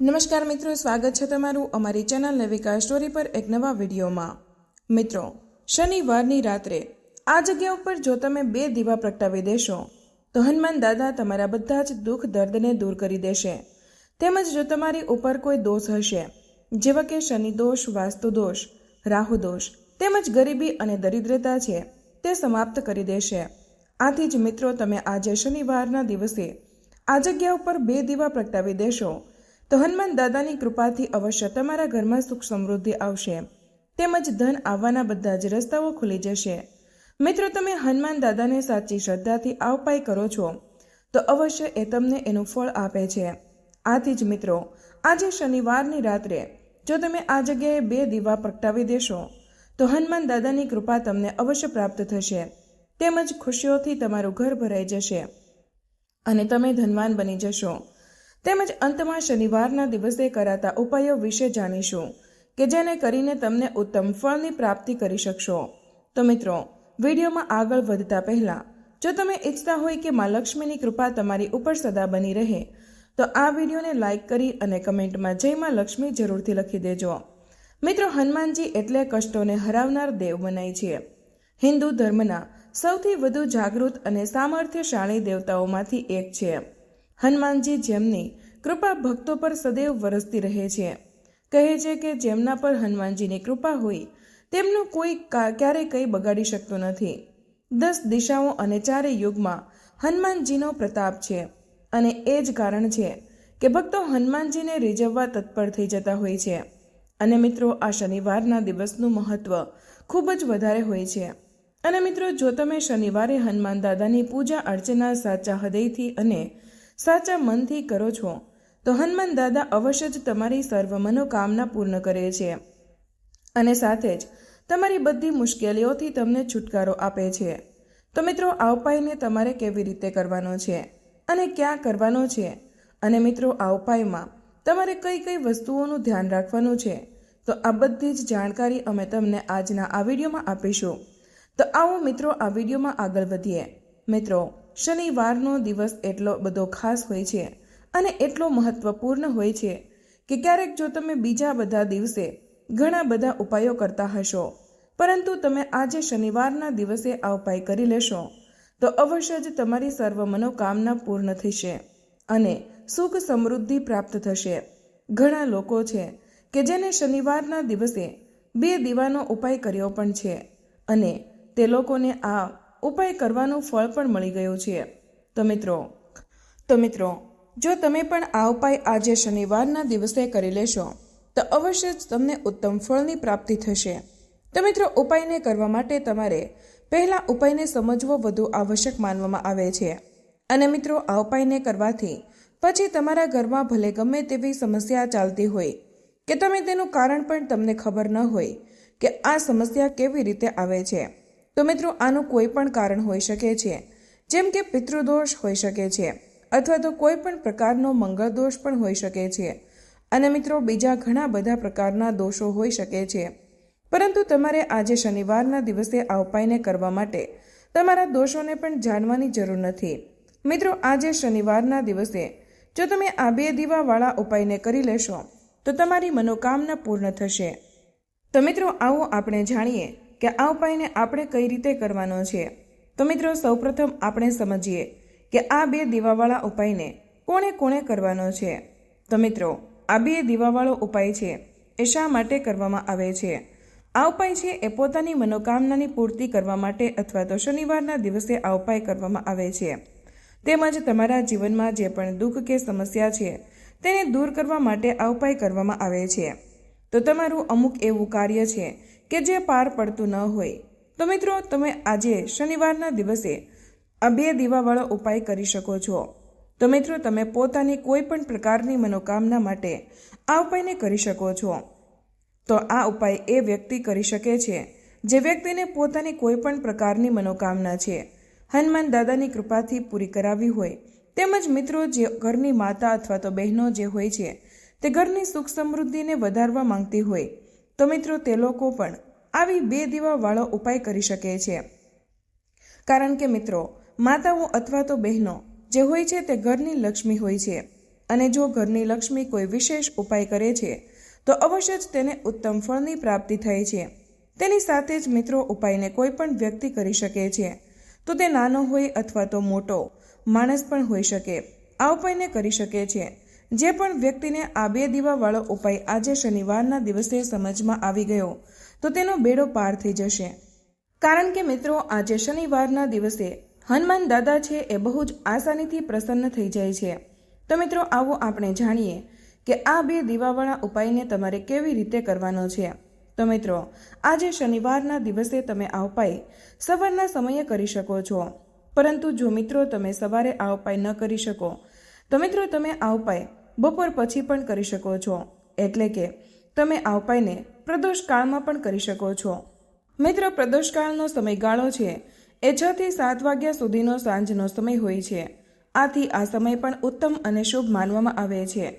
નમસ્કાર મિત્રો, સ્વાગત છે તમારું અમારી ચેનલ નવિકા સ્ટોરી પર એક નવા વિડીયોમાં. મિત્રો, શનિવારની રાત્રે આ જગ્યા ઉપર જો તમે બે દીવા પ્રગટાવી દેશો, તો હનુમાન દાદા તમારા બધા જ દુઃખ દર્દને દૂર કરી દેશે. તેમજ જો તમારી ઉપર કોઈ દોષ હશે, જેવા કે શનિ દોષ, વાસ્તુ દોષ, રાહુ દોષ, તેમજ ગરીબી અને દરિદ્રતા છે, તે સમાપ્ત કરી દેશે. આથી જ મિત્રો, તમે આજે શનિવારના દિવસે આ જગ્યા ઉપર બે દીવા પ્રગટાવી દેશો. તો હનુમાન દાદાની કૃપાથી અવશ્ય તમારા ઘરમાં સુખ સમૃદ્ધિ આવશે. તેમજ ધન આવવાના બધા જ રસ્તાઓ ખુલી જશે. મિત્રો, તમે હનુમાન દાદાને સાચી શ્રદ્ધાથી આ કરો છો, તો અવશ્ય એ તમને એનું ફળ આપે છે. આથી જ મિત્રો, આજે શનિવારની રાત્રે જો તમે આ જગ્યાએ બે દીવા પ્રગટાવી દેશો, તો હનુમાન દાદાની કૃપા તમને અવશ્ય પ્રાપ્ત થશે. તેમજ ખુશીઓથી તમારું ઘર ભરાઈ જશે અને તમે ધનવાન બની જશો. તેમજ અંતમાં શનિવારના દિવસે કરાતા ઉપાયો વિશે જાણીશું કે જેને કરીને તમને ઉત્તમ ફળની પ્રાપ્તિ કરી શકશો. તો મિત્રો, વિડીયોમાં આગળ વધતા પહેલા, જો તમે ઈચ્છતા હોય કે મા લક્ષ્મીની કૃપા તમારી ઉપર સદા બની રહે, તો આ વિડીયોને લાઈક કરી અને કમેન્ટમાં જય મા લક્ષ્મી જરૂરથી લખી દેજો. મિત્રો, હનુમાનજી એટલે કષ્ટોને હરાવનાર દેવ મનાય છે. હિન્દુ ધર્મના સૌથી વધુ જાગૃત અને સામર્થ્યશાળી દેવતાઓમાંથી એક છે. હનુમાનજી જેમની કૃપા ભક્તો પર સદૈવ વરસતી રહે છે. કહે છે કે જેમના પર હનુમાનજીની કૃપા હોય, તેમનું કોઈ કા- ક્યારેય કંઈ બગાડી શકતું નથી. દસ દિશાઓ અને ચારે યુગમાં હનુમાનજીનો પ્રતાપ છે. અને એ જ કારણ છે કે ભક્તો હનુમાનજીને રીઝવવા તત્પર થઈ જતા હોય છે. અને મિત્રો, આ શનિવારના દિવસનું મહત્વ ખૂબ જ વધારે હોય છે. અને મિત્રો, જો તમે શનિવારે હનુમાન દાદાની પૂજા અર્ચના સાચા હૃદયથી અને સાચા મનથી કરો છો, તો હનુમાન દાદા અવશ્ય જ તમારી સર્વ મનોકામના પૂર્ણ કરે છે. અને સાથે જ તમારી બધી મુશ્કેલીઓથી તમને છુટકારો આપે છે. તો મિત્રો, આ ઉપાયને તમારે કેવી રીતે કરવાનો છે અને ક્યાં કરવાનો છે? અને મિત્રો, આ ઉપાયમાં તમારે કઈ કઈ વસ્તુઓનું ધ્યાન રાખવાનું છે? તો આ બધી જ જાણકારી અમે તમને આજના આ વિડીયોમાં આપીશું. તો આવો મિત્રો, આ વિડીયોમાં આગળ વધીએ. મિત્રો શનિવારનો દિવસ એટલો બધો ખાસ હોય છે અને એટલો મહત્વપૂર્ણ હોય છે કે ક્યારેક જો તમે બીજા બધા દિવસે ઘણા બધા ઉપાયો કરતા હશો, પરંતુ તમે આજે શનિવારના દિવસે આ ઉપાય કરી લેશો, તો અવશ્ય જ તમારી સર્વ મનોકામના પૂર્ણ થશે અને સુખ સમૃદ્ધિ પ્રાપ્ત થશે. ઘણા લોકો છે કે જેને શનિવારના દિવસે બે દીવાનો ઉપાય કર્યો પણ છે અને તે લોકોને આ ઉપાય કરવાનું ફળ પણ મળી ગયું છે. તો મિત્રો તો મિત્રો, જો તમે પણ આ ઉપાય આજે શનિવારના દિવસે કરી લેશો, તો અવશ્ય જ તમને ઉત્તમ ફળની પ્રાપ્તિ થશે. તો મિત્રો, ઉપાયને કરવા માટે તમારે પહેલાં ઉપાયને સમજવો વધુ આવશ્યક માનવામાં આવે છે. અને મિત્રો, આ ઉપાયને કરવાથી પછી તમારા ઘરમાં ભલે ગમે તેવી સમસ્યા ચાલતી હોય, કે તમે તેનું કારણ પણ તમને ખબર ન હોય, કે આ સમસ્યા કેવી રીતે આવે છે. તો મિત્રો, આનું કોઈ પણ કારણ હોઈ શકે છે. જેમ કે પિતૃદોષ હોઈ શકે છે, અથવા તો કોઈ પણ પ્રકારનો મંગળ દોષ પણ હોઈ શકે છે. અને મિત્રો, બીજા ઘણા બધા પ્રકારના દોષો હોઈ શકે છે. પરંતુ તમારે આજે શનિવારના દિવસે આ ઉપાયને કરવા માટે તમારા દોષોને પણ જાણવાની જરૂર નથી. મિત્રો, આજે શનિવારના દિવસે જો તમે આ બે દીવાવાળા ઉપાયને કરી લેશો, તો તમારી મનોકામના પૂર્ણ થશે. તો મિત્રો, આવો આપણે જાણીએ કે આ ઉપાયને આપણે કઈ રીતે કરવાનો છે? તો મિત્રો, સૌપ્રથમ આપણે સમજીએ કે આ બે દીવાવાળા ઉપાયને કોણે કોણે કરવાનો છે? તો મિત્રો, આ બે દીવાવાળો ઉપાય છે એ શા માટે કરવામાં આવે છે? આ ઉપાય છે એ પોતાની મનોકામનાની પૂર્તિ કરવા માટે અથવા તો શનિવારના દિવસે આ ઉપાય કરવામાં આવે છે. તેમજ તમારા જીવનમાં જે પણ દુઃખ કે સમસ્યા છે, તેને દૂર કરવા માટે આ ઉપાય કરવામાં આવે છે. તો તમારું અમુક એવું કાર્ય છે કે જે પાર પડતું ન હોય. તો મિત્રો, તમે આજે શનિવારના દિવસે આ બે દીવાવાળો ઉપાય કરી શકો છો. તો મિત્રો, તમે પોતાની કોઈ પણ પ્રકારની મનોકામના માટે આ ઉપાયને કરી શકો છો. તો આ ઉપાય એ વ્યક્તિ કરી શકે છે, જે વ્યક્તિને પોતાની કોઈ પણ પ્રકારની મનોકામના છે. હનુમાન દાદાની કૃપાથી પૂરી કરાવી હોય, તેમજ મિત્રો, જે ઘરની માતા અથવા તો બહેનો જે હોય છે, તે ઘરની સુખ સમૃદ્ધિને વધારવા માંગતી હોય તો મિત્રો તે લોકો પણ આવી બે દીવાવાળો ઉપાય કરી શકે છે. કારણ કે મિત્રો, માતાઓ અથવા તો બહેનો જે હોય છે તે ઘરની લક્ષ્મી હોય છે. અને જો ઘરની લક્ષ્મી કોઈ વિશેષ ઉપાય કરે છે, તો અવશ્ય જ તેને ઉત્તમ ફળની પ્રાપ્તિ થાય છે. તેની સાથે જ મિત્રો ઉપાયને કોઈ પણ વ્યક્તિ કરી શકે છે. તો તે નાનો હોય અથવા તો મોટો, માણસ પણ હોઈ શકે. આ ઉપાયને કરી શકે છે. જે પણ વ્યક્તિને આ બે દીવાવાળો ઉપાય આજે શનિવારના દિવસે સમજમાં આવી ગયો, તો તેનો બેડો પાર થઈ જશે. કારણ કે મિત્રો, આજે શનિવારના દિવસે હનુમાન દાદા છે એ બહુ જ આસાનીથી પ્રસન્ન થઈ જાય છે. તો મિત્રો, આવો આપણે જાણીએ કે આ બે દીવાવાળા ઉપાયને તમારે કેવી રીતે કરવાનો છે. તો મિત્રો, આજે શનિવારના દિવસે તમે આ ઉપાય સવારના સમયે કરી શકો છો. પરંતુ જો મિત્રો, તમે સવારે આ ઉપાય ન કરી શકો, તો મિત્રો, તમે આ ઉપાય બપોર પછી પણ કરી શકો છો. એટલે કે, તમે આ ઉપાયને પ્રદોષ કાળમાં પણ કરી શકો છો. મિત્ર પ્રદોષકાળનો સમયગાળો છે. એ છ થી સાત વાગ્યા સુધીનો સાંજનો સમય હોય છે. આથી આ સમય પણ ઉત્તમ અને શુભ માનવામાં આવે છે.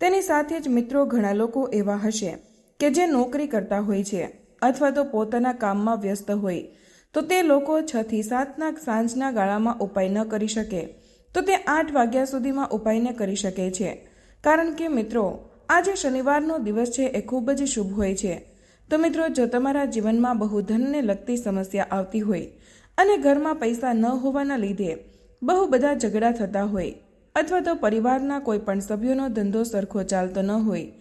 તેની સાથે જ મિત્રો, ઘણા લોકો એવા હશે કે જે નોકરી કરતા હોય છે અથવા તો પોતાના કામમાં વ્યસ્ત હોય. તો તે લોકો છ થી સાતના સાંજના ગાળામાં ઉપાય ન કરી શકે. તો તે આઠ વાગ્યા સુધીમાં ઉપાયને કરી શકે છે. કારણ કે મિત્રો, આજે શનિવારનો દિવસ છે એ ખૂબ જ શુભ હોય છે. તો મિત્રો, જો તમારા જીવનમાં બહુ ધનને લગતી સમસ્યા આવતી હોય અને ઘરમાં પૈસા ન હોવાના લીધે બહુ બધા ઝઘડા થતા હોય અથવા તો પરિવારના કોઈ પણ સભ્યોનો ધંધો સરખો ચાલતો ન હોય,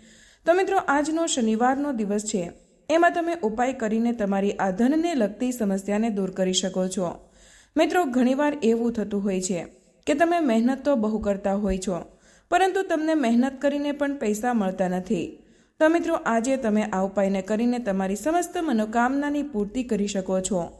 તો મિત્રો, આજનો શનિવારનો દિવસ છે. એમાં તમે ઉપાય કરીને તમારી આ ધનને લગતી સમસ્યાને દૂર કરી શકો છો. મિત્રો, ઘણીવાર એવું થતું હોય છે કે તમે મહેનત તો બહુ કરતા હોય છો પરંતુ તમને મહેનત કરીને પણ પૈસા મળતા નથી. તો મિત્રો, આજે તમે આ ઉપાયને કરીને તમારી સમસ્ત મનોકામનાની પૂર્તિ કરી શકો છો.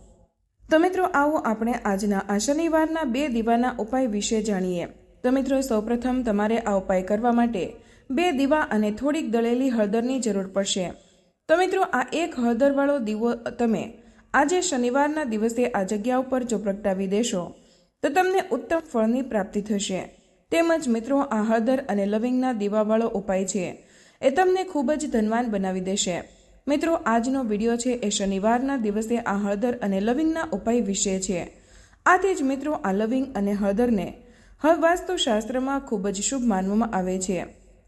તો મિત્રો, આવો આપણે આજના આ શનિવારના બે દીવાના ઉપાય વિશે જાણીએ. તો મિત્રો, સૌપ્રથમ તમારે આ ઉપાય કરવા માટે બે દીવા અને થોડીક દળેલી હળદરની જરૂર પડશે. તો મિત્રો, આ એક હળદરવાળો દીવો તમે આજે શનિવારના દિવસે આ જગ્યા ઉપર જો પ્રગટાવી દેશો. તો તમને ઉત્તમ ફળની પ્રાપ્તિ થશે. તેમજ મિત્રો આ હળદર અને લવિંગના દીવાવાળો ઉપાય છે એ તમને ખૂબ જ ધનવાન બનાવી દેશે. મિત્રો, આજનો વીડિયો છે એ શનિવારના દિવસે આ હળદર અને લવિંગના ઉપાય વિશે છે. આથી જ મિત્રો, આ લવિંગ અને હળદરને હળવાસ્તુ વાસ્તુશાસ્ત્રમાં ખૂબ જ શુભ માનવામાં આવે છે.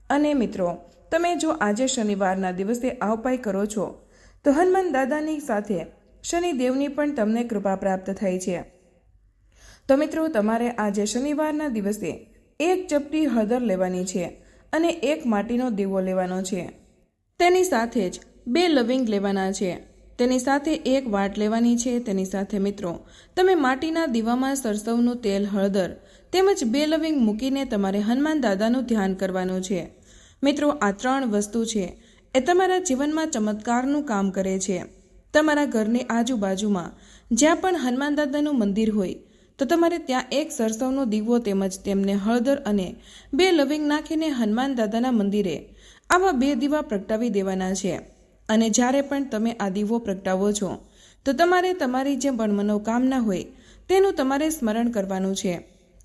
અને મિત્રો, તમે જો આજે શનિવારના દિવસે આ ઉપાય કરો છો, તો હનુમાન દાદાની સાથે શનિદેવની પણ તમને કૃપા પ્રાપ્ત થાય છે. તો મિત્રો, તમારે આજે શનિવારના દિવસે એક ચપટી હળદર લેવાની છે અને એક માટીનો દીવો લેવાનો છે. તેની સાથે જ બે લવિંગ લેવાના છે. તેની સાથે એક વાટ લેવાની છે. તેની સાથે મિત્રો, તમે માટીના દીવામાં સરસવનું તેલ, હળદર તેમજ બે લવિંગ મૂકીને તમારે હનુમાન દાદાનું ધ્યાન કરવાનું છે. મિત્રો, આ ત્રણ વસ્તુ છે. એ તમારા જીવનમાં ચમત્કારનું કામ કરે છે. તમારા ઘરની આજુબાજુમાં જ્યાં પણ હનુમાન દાદાનું મંદિર હોય તો તમારે ત્યાં એક સરસવનો દીવો તેમજ તેમને હળદર અને બે લવિંગ નાખીને હનુમાન દાદાના મંદિરે આવા બે દીવા પ્રગટાવી દેવાના છે. અને જ્યારે પણ તમે આ દીવો પ્રગટાવો છો, તો તમારે તમારી જે પણ મનોકામના હોય, તેનું તમારે સ્મરણ કરવાનું છે.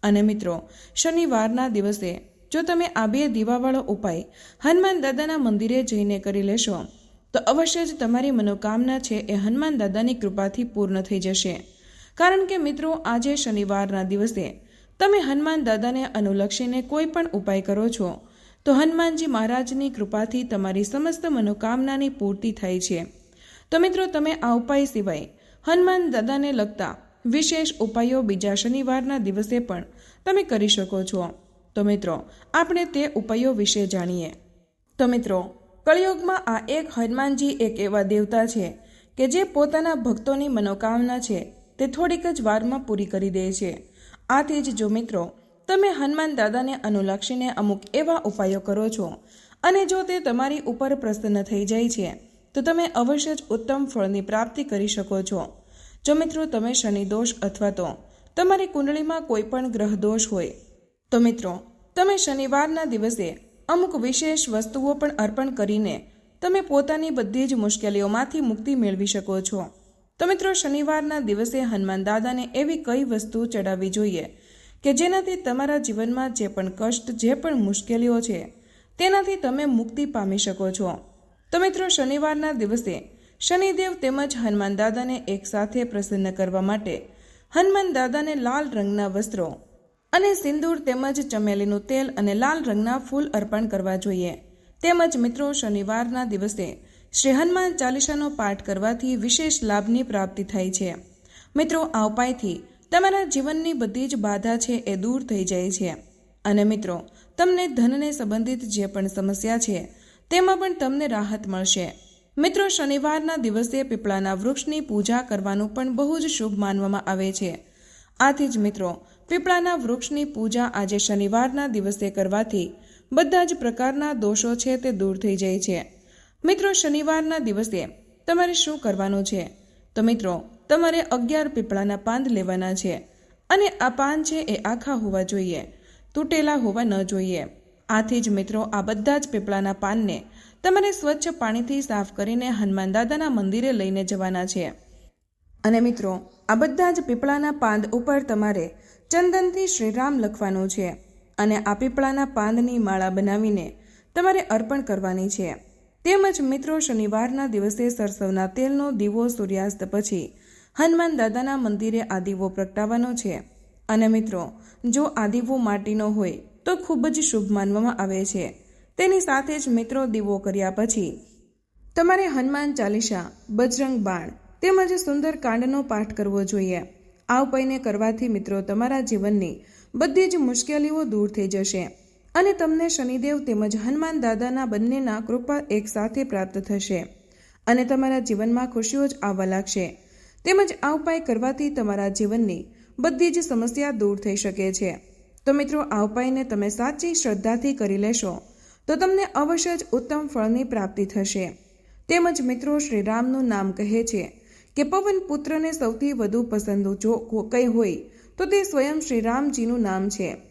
અને મિત્રો, શનિવારના દિવસે જો તમે આ બે દીવાવાળો ઉપાય હનુમાન દાદાના મંદિરે જઈને કરી લેશો, તો અવશ્ય જ તમારી મનોકામના છે એ હનુમાન દાદાની કૃપાથી પૂર્ણ થઈ જશે. કારણ કે મિત્રો, આજે શનિવારના દિવસે તમે હનુમાન દાદાને અનુલક્ષીને કોઈ પણ ઉપાય કરો છો, તો હનુમાનજી મહારાજની કૃપાથી તમારી સમસ્ત મનોકામનાની પૂર્તિ થાય છે. તો મિત્રો, તમે આ ઉપાય સિવાય હનુમાન દાદાને લગતા વિશેષ ઉપાયો બીજા શનિવારના દિવસે પણ તમે કરી શકો છો. તો મિત્રો, આપણે તે ઉપાયો વિશે જાણીએ. તો મિત્રો, કળિયુગમાં આ એક હનુમાનજી એક એવા દેવતા છે કે જે પોતાના ભક્તોની મનોકામના છે તે થોડીક જ વારમાં પૂરી કરી દે છે. આથી જ જો મિત્રો, તમે હનુમાન દાદાને અનુલક્ષીને અમુક એવા ઉપાયો કરો છો. અને જો તે તમારી ઉપર પ્રસન્ન થઈ જાય છે, તો તમે અવશ્ય જ ઉત્તમ ફળની પ્રાપ્તિ કરી શકો છો. જો મિત્રો, તમે શનિ દોષ અથવા તો તમારી કુંડળીમાં કોઈ પણ ગ્રહ દોષ હોય, તો મિત્રો, તમે શનિવારના દિવસે અમુક વિશેષ વસ્તુઓ પણ અર્પણ કરીને તમે પોતાની બધી જ મુશ્કેલીઓમાંથી મુક્તિ મેળવી શકો છો. તો મિત્રો, શનિવારના દિવસે હનુમાન દાદાને એવી કઈ વસ્તુ ચડાવવી જોઈએ કે જેનાથી તમારા જીવનમાં જે પણ કષ્ટ, જે પણ મુશ્કેલીઓ છે, તેનાથી તમે મુક્તિ પામી શકો છો? તો મિત્રો, શનિવારના દિવસે શનિદેવ તેમજ હનુમાન દાદાને એકસાથે પ્રસન્ન કરવા માટે હનુમાન દાદાને લાલ રંગના વસ્ત્રો અને સિંદૂર તેમજ ચમેલીનું તેલ અને લાલ રંગના ફૂલ અર્પણ કરવા જોઈએ. તેમજ મિત્રો, શનિવારના દિવસે શ્રી ચાલીસાનો પાઠ કરવાથી વિશેષ લાભની પ્રાપ્તિ થાય છે. મિત્રો, આ ઉપાયથી તમારા જીવનની બધી જ બાધા છે એ દૂર થઈ જાય છે. અને મિત્રો, તમને ધનને સંબંધિત જે પણ સમસ્યા છે, તેમાં પણ તમને રાહત મળશે. મિત્રો, શનિવારના દિવસે પીપળાના વૃક્ષની પૂજા કરવાનું પણ બહુ જ શુભ માનવામાં આવે છે. આથી જ મિત્રો, પીપળાના વૃક્ષની પૂજા આજે શનિવારના દિવસે કરવાથી બધા જ પ્રકારના દોષો છે તે દૂર થઈ જાય છે. મિત્રો, શનિવારના દિવસે તમારે શું કરવાનું છે? તો મિત્રો, તમારે અગિયાર પીપળાના પાંદ લેવાના છે અને આ પાન છે એ આખા હોવા જોઈએ, તૂટેલા હોવા ન જોઈએ. આથી જ મિત્રો, આ બધા જ પીપળાના પાનને તમારે સ્વચ્છ પાણીથી સાફ કરીને હનુમાન દાદાના મંદિરે લઈને જવાના છે. અને મિત્રો, આ બધા જ પીપળાના પાંદ ઉપર તમારે ચંદનથી શ્રીરામ લખવાનું છે અને આ પીપળાના પાંદની માળા બનાવીને તમારે અર્પણ કરવાની છે. તેમજ મિત્રો શનિવારના દિવસે સરસવના તેલનો દીવો સૂર્યાસ્ત પછી હનુમાન દાદાના મંદિરે આ દીવો પ્રગટાવવાનો છે. અને મિત્રો, જો આ દીવો માટીનો હોય, તો ખૂબ જ શુભ માનવામાં આવે છે. તેની સાથે જ મિત્રો દીવો કર્યા પછી તમારે હનુમાન ચાલીસા, બજરંગ બાણ તેમજ સુંદર કાંડનો પાઠ કરવો જોઈએ. આ ઉપાયને કરવાથી મિત્રો તમારા જીવનની બધી જ મુશ્કેલીઓ દૂર થઈ જશે. અને તમને શનિદેવ તેમજ હનુમાન દાદાના બંનેના કૃપા એકસાથે પ્રાપ્ત થશે અને તમારા જીવનમાં ખુશીઓ જ આવવા લાગશે. તેમજ આ ઉપાય કરવાથી તમારા જીવનની બધી જ સમસ્યા દૂર થઈ શકે છે. તો મિત્રો, આ ઉપાયને તમે સાચી શ્રદ્ધાથી કરી લેશો, તો તમને અવશ્ય જ ઉત્તમ ફળની પ્રાપ્તિ થશે. તેમજ મિત્રો, શ્રીરામનું નામ કહે છે કે પવન પુત્રને સૌથી વધુ પસંદ જો કંઈ હોય, તો તે સ્વયં શ્રીરામજીનું નામ છે.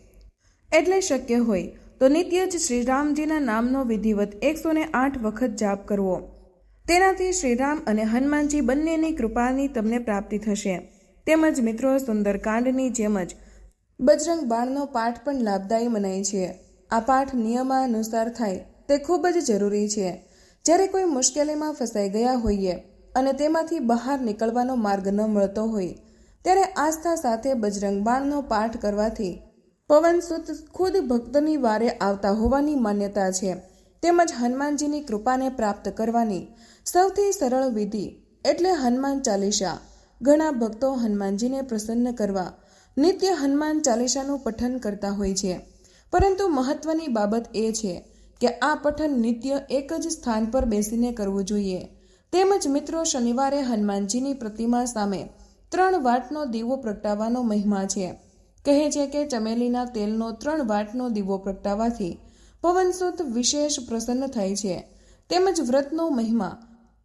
એટલે શક્ય હોય, તો નિત્ય જ શ્રીરામજીના નામનો વિધિવત એકસો ને આઠ વખત જાપ કરવો. તેનાથી શ્રીરામ અને હનુમાનજી બંનેની કૃપાની તમને પ્રાપ્તિ થશે. તેમજ મિત્રો, સુંદરકાંડની જેમ જ બજરંગ બાણનો પાઠ પણ લાભદાયી મનાય છે. આ પાઠ નિયમાનુસાર થાય તે ખૂબ જ જરૂરી છે. જ્યારે કોઈ મુશ્કેલીમાં ફસાઈ ગયા હોઈએ અને તેમાંથી બહાર નીકળવાનો માર્ગ ન મળતો હોય, ત્યારે આસ્થા સાથે બજરંગ બાણનો પાઠ કરવાથી પવનસુત ખુદ ભક્તની વારે આવતા હોવાની માન્યતા છે. તેમજ હનુમાનજીની કૃપાને પ્રાપ્ત કરવાની સૌથી સરળ વિધિ એટલે હનુમાન ચાલીસા. ઘણા ભક્તો હનુમાનજીને પ્રસન્ન કરવા નિત્ય હનુમાન ચાલીસાનું પઠન કરતા હોય છે. પરંતુ મહત્વની બાબત એ છે કે આ પઠન નિત્ય એક જ સ્થાન પર બેસીને કરવું જોઈએ. તેમજ મિત્રો શનિવારે હનુમાનજીની પ્રતિમા સામે ત્રણ વાટનો દીવો પ્રગટાવવાનો મહિમા છે. કહે છે કે ચમેલીના તેલનો ત્રણ વાટનો દીવો પ્રગટાવવાથી પવનસુત વિશેષ પ્રસન્ન થાય છે. તેમજ વ્રતનો મહિમા.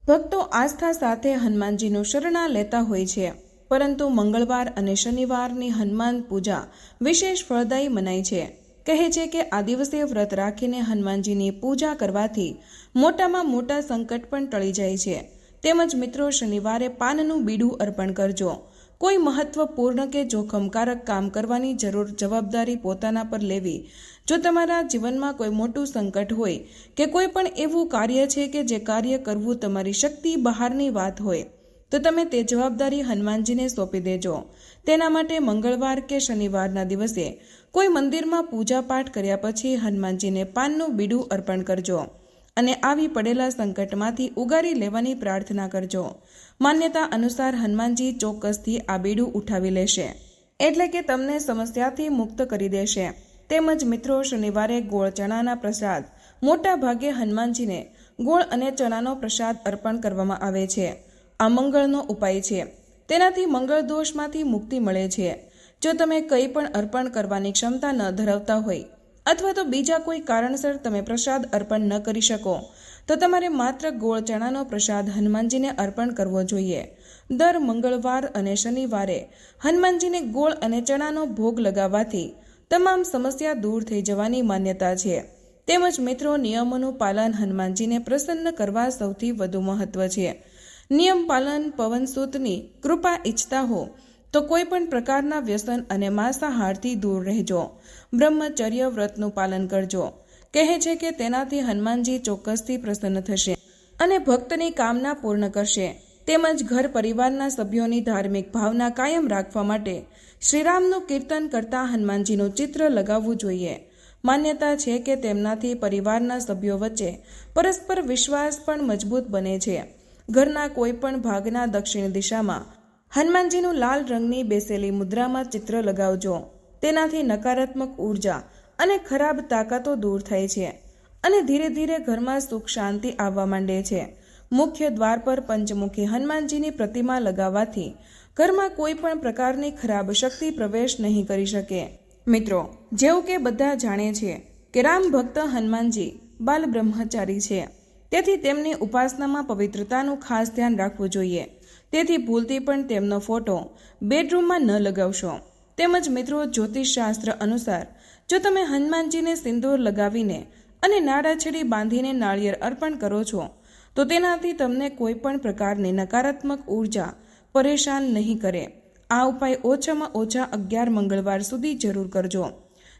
ભક્તો આસ્થા સાથે હનુમાનજીનું શરણા લેતા હોય છે. પરંતુ મંગળવાર અને શનિવારની હનુમાન પૂજા વિશેષ ફળદાયી મનાય છે. કહે છે કે આ દિવસે વ્રત રાખીને હનુમાનજીની પૂજા કરવાથી મોટામાં મોટા સંકટ પણ ટળી જાય છે. તેમજ મિત્રો, શનિવારે પાનનું બીડું અર્પણ કરજો. કોઈ મહત્વપૂર્ણ કે જોખમકારક કામ કરવાની જરૂર જવાબદારી પોતાના પર લેવી. જો તમારા જીવનમાં કોઈ મોટું સંકટ હોય કે કોઈ પણ એવું કાર્ય છે કે જે કાર્ય કરવું તમારી શક્તિ બહારની વાત હોય, તો તમે તે જવાબદારી હનુમાનજીને સોંપી દેજો. તેના માટે મંગળવાર કે શનિવારના દિવસે કોઈ મંદિરમાં પૂજા પાઠ કર્યા પછી હનુમાનજીને પાનનું બીડું અર્પણ કરજો. અને આવી પડેલા સંકટમાંથી ઉગારી લેવાની પ્રાર્થના કરજો. માન્યતા અનુસાર હનુમાનજી ચોક્કસથી આ બીડું ઉઠાવી લેશે. એટલે કે તમને સમસ્યાથી મુક્ત કરી દેશે. તેમજ મિત્રો, શનિવારે ગોળ ચણાના પ્રસાદ. મોટા ભાગે હનુમાનજીને ગોળ અને ચણાનો પ્રસાદ અર્પણ કરવામાં આવે છે. આ મંગળનો ઉપાય છે. તેનાથી મંગળ દોષમાંથી મુક્તિ મળે છે. જો તમે કંઈ પણ અર્પણ કરવાની ક્ષમતા ન ધરાવતા હોય અથવા તો બીજા કોઈ કારણસર તમે પ્રસાદ અર્પણ ન કરી શકો, તો તમારે માત્ર ગોળ ચણાનો પ્રસાદ હનુમાનજીને અર્પણ કરવો જોઈએ. દર મંગળવાર અને શનિવારે હનુમાનજીને ગોળ અને ચણાનો ભોગ લગાવવાથી તમામ સમસ્યા દૂર થઈ જવાની માન્યતા છે. તેમજ મિત્રો, નિયમોનું પાલન હનુમાનજીને પ્રસન્ન કરવા સૌથી વધુ મહત્વ છે. નિયમ પાલન પવનસૂતની કૃપા ઈચ્છતા હો તો કોઈ પણ પ્રકારના વ્યસન અને માંસાહારથી દૂર રહેજો. બ્રહ્મચર્ય વ્રતનું પાલન કરજો. કહે છે કે તેનાથી હનુમાનજી ચોક્કસથી પ્રસન્ન થશે અને ભક્તની કામના પૂર્ણ કરશે. તેમજ ઘર પરિવારના સભ્યોની ધાર્મિક ભાવના કાયમ રાખવા માટે શ્રીરામનું કીર્તન કરતા હનુમાનજીનું ચિત્ર લગાવવું જોઈએ. માન્યતા છે કે તેમનાથી પરિવારના સભ્યો વચ્ચે પરસ્પર વિશ્વાસ પણ મજબૂત બને છે. ઘરના કોઈ પણ ભાગના દક્ષિણ દિશામાં હનુમાનજીનું લાલ રંગની બેસેલી મુદ્રામાં ચિત્ર લગાવજો. તેનાથી નકારાત્મક ઊર્જા અને ખરાબ તાકાતો દૂર થાય છે અને ધીરે ધીરે ઘરમાં સુખ શાંતિ આવવા માંડે છે. મુખ્ય દ્વાર પર પંચમુખી હનુમાનજીની પ્રતિમા લગાવવાથી ઘરમાં કોઈ પણ પ્રકારની ખરાબ શક્તિ પ્રવેશ નહીં કરી શકે. મિત્રો, જેવું કે બધા જાણે છે કે રામ ભક્ત હનુમાનજી બાલ બ્રહ્મચારી છે. તેથી તેમની ઉપાસનામાં પવિત્રતાનું ખાસ ધ્યાન રાખવું જોઈએ. તેથી ભૂલથી પણ તેમનો ફોટો બેડરૂમમાં ન લગાવશો. તેમજ મિત્રો, જ્યોતિષશાસ્ત્ર અનુસાર, જો તમે હનુમાનજીને સિંદૂર લગાવીને અને નાડાછડી બાંધીને નાળિયેર અર્પણ કરો છો, તો તેનાથી તમને કોઈ પણ પ્રકારની નકારાત્મક ઊર્જા પરેશાન નહીં કરે. આ ઉપાય ઓછામાં ઓછા અગિયાર મંગળવાર સુધી જરૂર કરજો.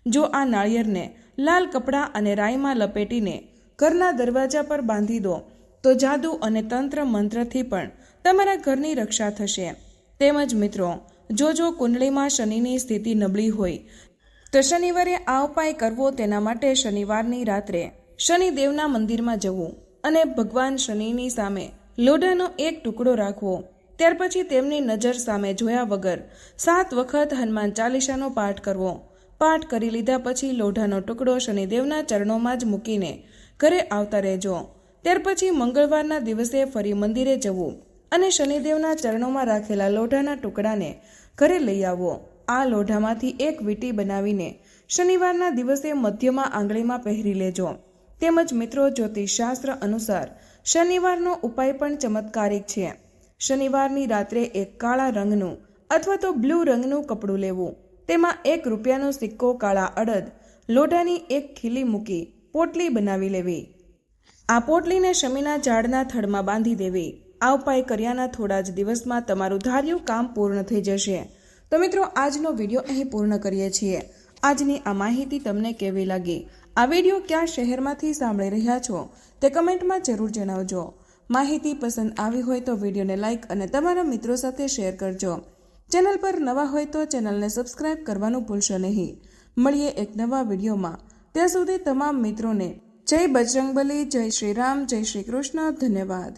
જો આ નાળિયેરને લાલ કપડાં અને રાઈમાં લપેટીને ઘરના દરવાજા પર બાંધી દો, તો જાદુ અને તંત્ર મંત્રથી પણ તમારા ઘરની રક્ષા થશે. તેમજ મિત્રો, જો જો કુંડળીમાં શનિની સ્થિતિ નબળી હોય, તો શનિવારે આ ઉપાય કરવો તેના માટે શનિવારની રાત્રે શનિદેવના મંદિરમાં જવું અને ભગવાન શનિની સામે લોઢાનો એક ટુકડો રાખવો. ત્યાર પછી તેમની નજર સામે જોયા વગર સાત વખત હનુમાન ચાલીસાનો પાઠ કરવો. પાઠ કરી લીધા પછી લોઢાનો ટુકડો શનિદેવના ચરણોમાં જ મૂકીને ઘરે આવતા રહેજો. ત્યાર પછી મંગળવારના દિવસે ફરી મંદિરે જવું. અને શનિદેવના ચરણોમાં રાખેલા લોઢાના ટુકડાને ઘરે લઈ આવો. આ લોઢામાંથી એક વીટી બનાવીને શનિવારના દિવસે મધ્યમાં આંગળીમાં પહેરી લેજો. તેમજ મિત્રો, જ્યોતિષશાસ્ત્ર અનુસાર શનિવારનો ઉપાય પણ ચમત્કારિક છે. શનિવારની રાત્રે એક કાળા રંગનું અથવા તો બ્લુ રંગનું કપડું લેવું. તેમાં એક રૂપિયાનો સિક્કો કાળા અડદ, લોઢાની એક ખીલી મૂકી પોટલી બનાવી લેવી. આ પોટલીને શમીના ઝાડના થડમાં બાંધી દેવી. આ ઉપાય કર્યાના થોડા જ દિવસમાં તમારું ધાર્યું કામ પૂર્ણ થઈ જશે. તો મિત્રો, આજનો વીડિયો અહીં પૂર્ણ કરીએ છીએ. આજની આ માહિતી તમને કેવી લાગી? આ વીડિયો ક્યાં શહેરમાંથી સાંભળી રહ્યા છો? તે કમેન્ટમાં જરૂર જણાવજો. માહિતી પસંદ આવી હોય તો વિડીયોને લાઇક અને તમારા મિત્રો સાથે શેર કરજો. ચેનલ પર નવા હોય તો ચેનલને સબસ્ક્રાઇબ કરવાનું ભૂલશો નહીં. મળીએ એક નવા વિડીયોમાં. ત્યાં સુધી તમામ મિત્રોને જય બજરંગબલી, જય શ્રી રામ જય શ્રી કૃષ્ણ. ધન્યવાદ.